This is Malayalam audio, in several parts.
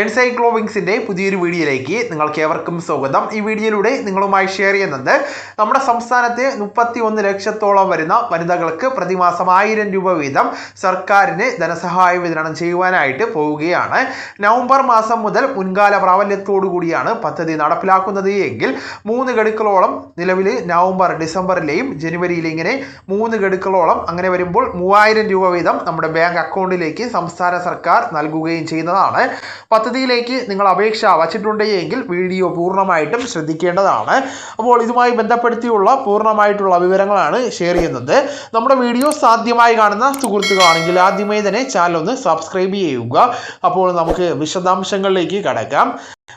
എൻസൈക്ലോവിങ്സിന്റെ പുതിയൊരു വീഡിയോയിലേക്ക് നിങ്ങൾക്ക് ഏവർക്കും സ്വാഗതം. ഈ വീഡിയോയിലൂടെ നിങ്ങളുമായി ഷെയർ ചെയ്യുന്നത് നമ്മുടെ സംസ്ഥാനത്തെ മുപ്പത്തി ഒന്ന് ലക്ഷത്തോളം വരുന്ന വനിതകൾക്ക് പ്രതിമാസം ആയിരം രൂപ വീതം സർക്കാരിന് ധനസഹായം വിതരണം ചെയ്യുവാനായിട്ട് പോവുകയാണ്. നവംബർ മാസം മുതൽ മുൻകാല പ്രാബല്യത്തോടു കൂടിയാണ് പദ്ധതി നടപ്പിലാക്കുന്നത്. എങ്കിൽ മൂന്ന് ഗഡുക്കളോളം നിലവിൽ നവംബർ ഡിസംബറിലെയും ജനുവരിയിലെ ഇങ്ങനെ മൂന്ന് ഗഡുക്കളോളം അങ്ങനെ വരുമ്പോൾ മൂവായിരം രൂപ വീതം നമ്മുടെ ബാങ്ക് അക്കൗണ്ടിലേക്ക് സംസ്ഥാന സർക്കാർ നൽകുകയും ചെയ്യുന്നതാണ്. പദ്ധതിയിലേക്ക് നിങ്ങൾ അപേക്ഷ വച്ചിട്ടുണ്ടെങ്കിൽ വീഡിയോ പൂർണമായിട്ടും ശ്രദ്ധിക്കേണ്ടതാണ്. അപ്പോൾ ഇതുമായി ബന്ധപ്പെടുത്തിയുള്ള പൂർണമായിട്ടുള്ള വിവരങ്ങളാണ് ഷെയർ ചെയ്യുന്നത്. നമ്മുടെ വീഡിയോ സാധ്യമായി കാണുന്ന സുഹൃത്തുക്കളാണെങ്കിൽ ആദ്യമേ തന്നെ ചാനൽ ഒന്ന് സബ്സ്ക്രൈബ് ചെയ്യുക. അപ്പോൾ നമുക്ക് വിശദാംശങ്ങളിലേക്ക് കടക്കാം.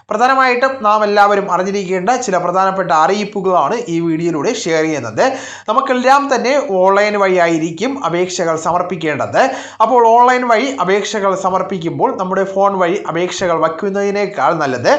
പ്രധാനമായിട്ടും നാം എല്ലാവരും അറിഞ്ഞിരിക്കേണ്ട ചില പ്രധാനപ്പെട്ട അറിയിപ്പുകളാണ് ഈ വീഡിയോയിലൂടെ ഷെയർ ചെയ്യുന്നത്. നമുക്കെല്ലാം തന്നെ ഓൺലൈൻ വഴിയായിരിക്കും അപേക്ഷകൾ സമർപ്പിക്കേണ്ടത്. അപ്പോൾ ഓൺലൈൻ വഴി അപേക്ഷകൾ സമർപ്പിക്കുമ്പോൾ നമ്മുടെ ഫോൺ വഴി അപേക്ഷകൾ വയ്ക്കുന്നതിനേക്കാൾ നല്ലത്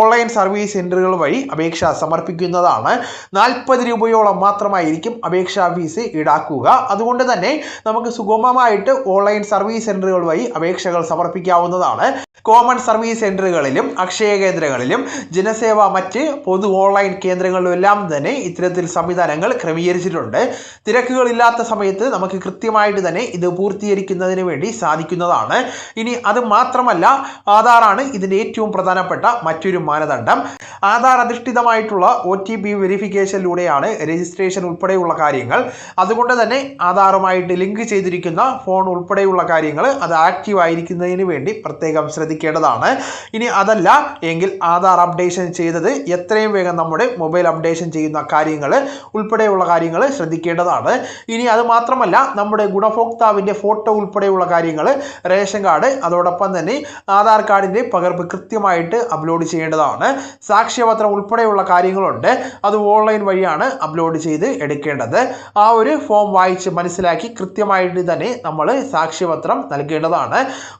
ഓൺലൈൻ സർവീസ് സെന്ററുകൾ വഴി അപേക്ഷ സമർപ്പിക്കുന്നതാണ്. നാൽപ്പത് രൂപയോളം മാത്രമായിരിക്കും അപേക്ഷാ ഫീസ് ഈടാക്കുക. അതുകൊണ്ട് തന്നെ നമുക്ക് സുഗമമായിട്ട് ഓൺലൈൻ സർവീസ് സെന്ററുകൾ വഴി അപേക്ഷകൾ സമർപ്പിക്കാവുന്നതാണ്. കോമൺ സർവീസ് സെന്ററുകളിലും അക്ഷയ കേന്ദ്രങ്ങളിലും ജനസേവ മറ്റ് പൊതു ഓൺലൈൻ കേന്ദ്രങ്ങളിലും എല്ലാം തന്നെ ഇത്തരത്തിൽ സംവിധാനങ്ങൾ ക്രമീകരിച്ചിട്ടുണ്ട്. തിരക്കുകളില്ലാത്ത സമയത്ത് നമുക്ക് കൃത്യമായിട്ട് തന്നെ ഇത് പൂർത്തീകരിക്കുന്നതിന് വേണ്ടി സാധിക്കുന്നതാണ്. ഇനി അത് മാത്രമല്ല ആധാറാണ് ഇതിന്റെ ഏറ്റവും പ്രധാനപ്പെട്ട മറ്റൊരു മാനദണ്ഡം. ആധാർ അധിഷ്ഠിതമായിട്ടുള്ള ഒ ടി പി വെരിഫിക്കേഷനിലൂടെയാണ് രജിസ്ട്രേഷൻ ഉൾപ്പെടെയുള്ള കാര്യങ്ങൾ. അതുകൊണ്ട് തന്നെ ആധാറുമായിട്ട് ലിങ്ക് ചെയ്തിരിക്കുന്ന ഫോൺ ഉൾപ്പെടെയുള്ള കാര്യങ്ങൾ അത് ആക്റ്റീവ് ആയിരിക്കുന്നതിന് വേണ്ടി പ്രത്യേകം ശ്രദ്ധിക്കേണ്ടതാണ്. ഇനി അതല്ല എങ്കിൽ ആധാർ അപ്ഡേഷൻ ചെയ്തത് എത്രയും വേഗം നമ്മുടെ മൊബൈൽ അപ്ഡേഷൻ ചെയ്യുന്ന കാര്യങ്ങൾ ഉൾപ്പെടെയുള്ള കാര്യങ്ങൾ ശ്രദ്ധിക്കേണ്ടതാണ്. ഇനി അത് മാത്രമല്ല നമ്മുടെ ഗുണഭോക്താവിന്റെ ഫോട്ടോ ഉൾപ്പെടെയുള്ള കാര്യങ്ങൾ റേഷൻ കാർഡ് അതോടൊപ്പം തന്നെ ആധാർ കാർഡിന്റെ പകർപ്പ് കൃത്യമായിട്ട് അപ്ലോഡ് ചെയ്യേണ്ടതാണ്. സാക്ഷ്യപത്രം ഉൾപ്പെടെയുള്ള കാര്യങ്ങളുണ്ട്. അത് ഓൺലൈൻ വഴിയാണ് അപ്ലോഡ് ചെയ്ത് എടുക്കേണ്ടത്. ആ ഒരു ഫോം വായിച്ച് മനസ്സിലാക്കി കൃത്യമായിട്ട് തന്നെ നമ്മൾ സാക്ഷ്യപത്രം നൽകേണ്ടതാണ്.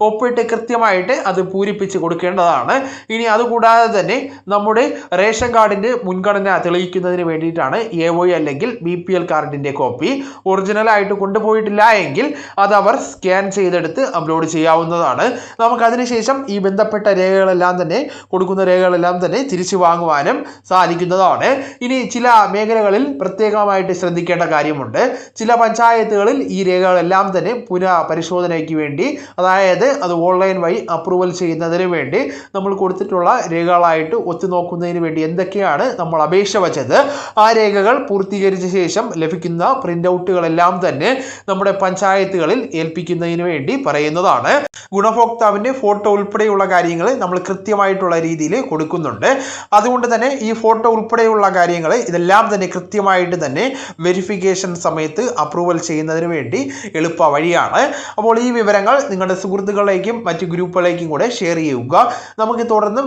ഒപ്പിട്ട് കൃത്യമായിട്ട് അത് പൂരിപ്പിച്ച് കൊടുക്കേണ്ടതാണ്. ഇനി അതുകൂടാതെ തന്നെ നമ്മുടെ റേഷൻ കാർഡിന്റെ മുൻഗണന തെളിയിക്കുന്നതിന് വേണ്ടിയിട്ടാണ് എ ഒ അല്ലെങ്കിൽ ബി പി എൽ കാർഡിന്റെ കോപ്പി ഒറിജിനലായിട്ട് കൊണ്ടുപോയിട്ടില്ല എങ്കിൽ അത് അവർ സ്കാൻ ചെയ്തെടുത്ത് അപ്ലോഡ് ചെയ്യാവുന്നതാണ്. നമുക്ക് അതിനുശേഷം ഈ ബന്ധപ്പെട്ട രേഖകളെല്ലാം തന്നെ കൊടുക്കുന്ന രേഖകളെല്ലാം തന്നെ തിരിച്ചു വാങ്ങുവാനും സാധിക്കുന്നതാണ്. ഇനി ചില മേഖലകളിൽ പ്രത്യേകമായിട്ട് ശ്രദ്ധിക്കേണ്ട കാര്യമുണ്ട്. ചില പഞ്ചായത്തുകളിൽ ഈ രേഖകളെല്ലാം തന്നെ പുനഃപരിശോധനയ്ക്ക് വേണ്ടി അതായത് അത് ഓൺലൈൻ വഴി അപ്രൂവൽ ചെയ്യുന്നതിന് വേണ്ടി നമ്മൾ കൊടുത്തിട്ടുള്ള രേഖകളായിട്ട് ഒത്തുനോക്കുന്നതിന് വേണ്ടി എന്തൊക്കെയാണ് നമ്മൾ അപേക്ഷ വച്ചത്? ആ രേഖകൾ പൂർത്തീകരിച്ച ശേഷം ലഭിക്കുന്ന പ്രിന്റ് ഔട്ടുകളെല്ലാം തന്നെ നമ്മുടെ പഞ്ചായത്തുകളിൽ ഏൽപ്പിക്കുന്നതിന് വേണ്ടി പറയുന്നതാണ്. ഗുണഭോക്താവിന്റെ ഫോട്ടോ ഉൾപ്പെടെയുള്ള കാര്യങ്ങൾ നമ്മൾ കൃത്യമായിട്ടുള്ള രീതിയിൽ കൊടുക്കുന്നുണ്ട്. അതുകൊണ്ട് തന്നെ ഈ ഫോട്ടോ ഉൾപ്പെടെയുള്ള കാര്യങ്ങൾ ഇതെല്ലാം തന്നെ കൃത്യമായിട്ട് തന്നെ വെരിഫിക്കേഷൻ സമയത്ത് അപ്രൂവൽ ചെയ്യുന്നതിന് വേണ്ടി എളുപ്പ വഴിയാണ്. അപ്പോൾ ഈ വിവരങ്ങൾ നിങ്ങളുടെ സുഹൃത്തുക്കളിലേക്കും മറ്റ് ഗ്രൂപ്പുകളിലേക്കും കൂടെ ഷെയർ ചെയ്യുക. നമുക്ക് തുടർന്നും